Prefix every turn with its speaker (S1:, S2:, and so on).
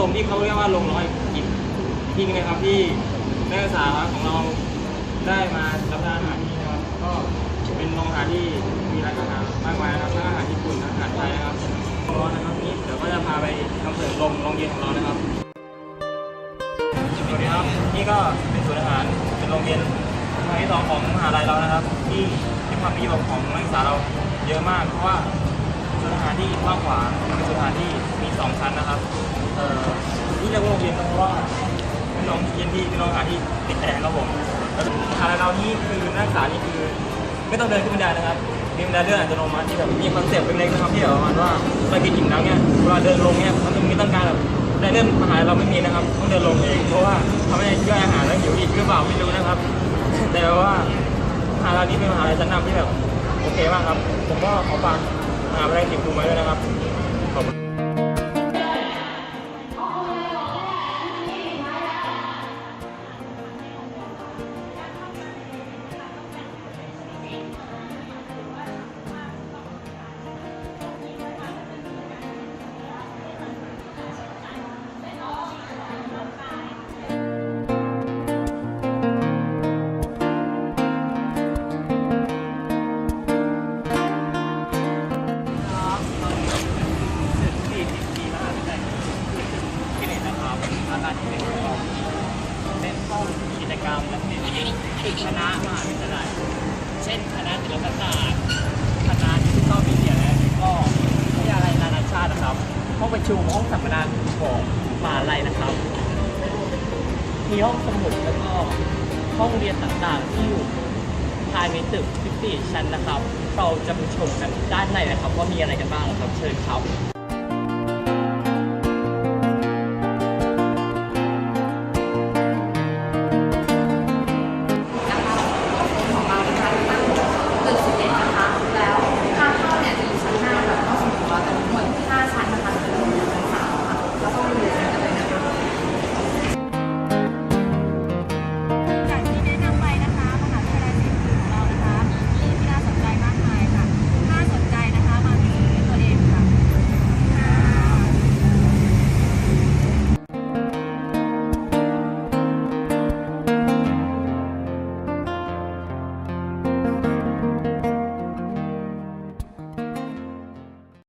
S1: ลงที่เขาเรียกว่าลงร้อยกิ่จริงนะครับที่นักศึกษาของเราได้มารับทานอาหารที่นะครับ ก็เป็นโรงอาหารที่มีรายการมากมายนะครับอาหารญี่ปุ่นอาหารไทยนะครับร้อนนะครับนี่เดี๋ยวก็จะพาไปทำเสริมลงโรงเย็นของเรานะครับสวัสดีครับนี่ก็เป็นส่วนอาหารเป็นโรงเย็นครั้งที่สองของมหาลัยเรานะครับ ที่ที่ความพิเศษของนักศึกษาเราเยอะมากเพราะว่าศูนอาหารที่กว้างขวางเป็นศูนอาหารที่ มีสองชั้นนะครับเอ่อที่เรียกว่าโรงเรียนเพราะว่านโรงเรียนที่เป็นโรงอาหาที่ติดแอร์ครับผมแล้วมหาลัยเรานี่คือนักศึกษานี่คือ ไม่ต้องเดินขึ้นบันไดนะครับมีบันไดเลื่อนอัตโนมัติที่แบบมีคอนเซ็ปต์เล็กๆนะครับที่แบบประมาณว่าไปกินอิ่มแล้วเนี่ยเวลาเดินลงเนี่ยมันต้องมีต้องการแบบบันไดเลื่อนมหาลัยเราไม่มีนะครับต้องเดินลงเองเพราะว่าทำให้ย่อยอาหารแล้วหิวอีกหรือเปล่าไม่รู้นะครับ แต่ว่ามหาลัยนี้เป็นมหาลัยชั้นนำที่แบบโอเคมากครับ ผมก็ขอฝากมหาวิทยาลัยติดภูมิไว้ด้วยนะครับ
S2: รรมและเป็นคณะมหาวิทยาลัยเช่นคณะศิลปศาสตร์คณะดิจิทัลมีเดียและก็วิทยาลัยนานาชาตินะครับห้องประชุมห้องสัมมนาของมหาลัยนะครับ มีห้องสมุดแล้วก็ห้องเรียนต่างๆ ที่อยู่ภายในตึก 14 ชั้นนะครับ เราจะไปชมกันด้านในนะครับว่ามีอะไรกันบ้างนะครับ เชิญครับ